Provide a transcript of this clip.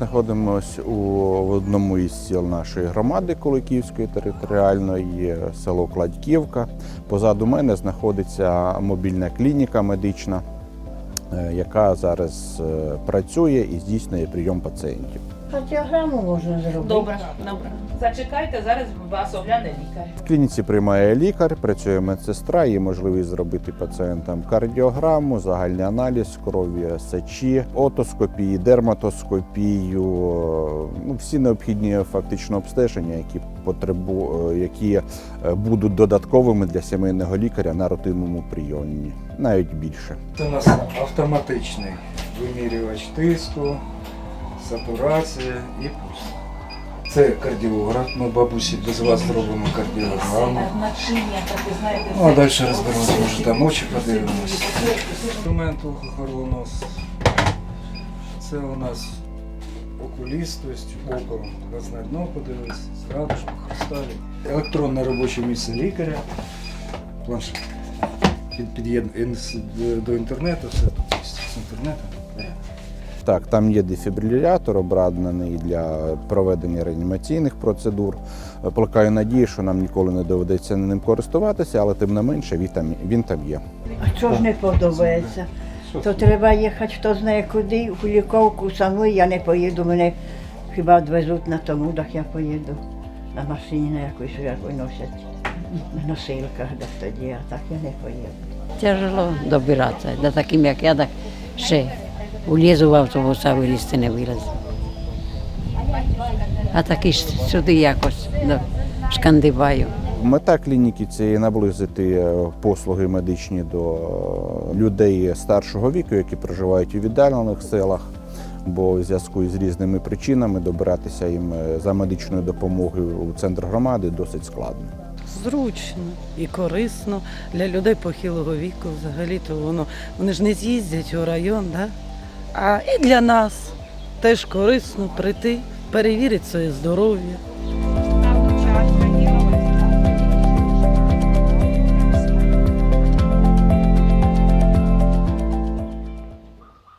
знаходимося у одному із сіл нашої громади Куликівської територіальної, село Кладьківка. Позаду мене знаходиться мобільна клініка медична, е, яка зараз е, працює і здійснює прийом пацієнтів. Кардіограму можна зробити. Добре, добре. Зачекайте, зараз вас огляне лікар. В клініці приймає лікар, працює медсестра, є можливість зробити пацієнтам кардіограму, загальний аналіз крові, сечі, отоскопії, дерматоскопію, ну, всі необхідні фактично обстеження, які потребу, які е, будуть додатковими для сімейного лікаря на рутинному прийомі, навіть більше. Це у нас автоматичний вимірювач тиску, сатурація і пульс. Це кардіограф. Ми бабусі без вас зробимо кардіограму. Ну, а далі розберемося, може там очі подивимося. Інструмент ухо-горлонос. Це у нас окуліст, тобто око, глазне дно подивитися, з хрусталі. Електронне робоче місце лікаря, планшет. Під, під'єднує до інтернету, все тут з інтернету. Так, там є дефібрилятор, обладнаний для проведення реанімаційних процедур. Е, Плекаю надії, що нам ніколи не доведеться ним користуватися, але тим не менше він там, він там є. А що ж не подобається? То треба їхати хто знає куди, в Куліковку саму я не поїду, мене хіба відвезуть на тому, так я поїду на машині на якусь як виносять на носилках, так тоді, а так я не поїду. Тяжело добиратися. Да таким як я, так ще улізу в автобус, а вилізти не вилазу. А таки ж сюди якось да, шкандибаю. Мета клініки це наблизити е, послуги медичні до е, людей старшого віку, які проживають у віддалених селах. Бо в зв'язку з різними причинами добиратися їм е, за медичною допомогою у центр громади досить складно. зручно і корисно для людей похилого віку. Взагалі то воно вони ж не з'їздять у район, да? А і для нас теж корисно прийти, перевірити своє здоров'я.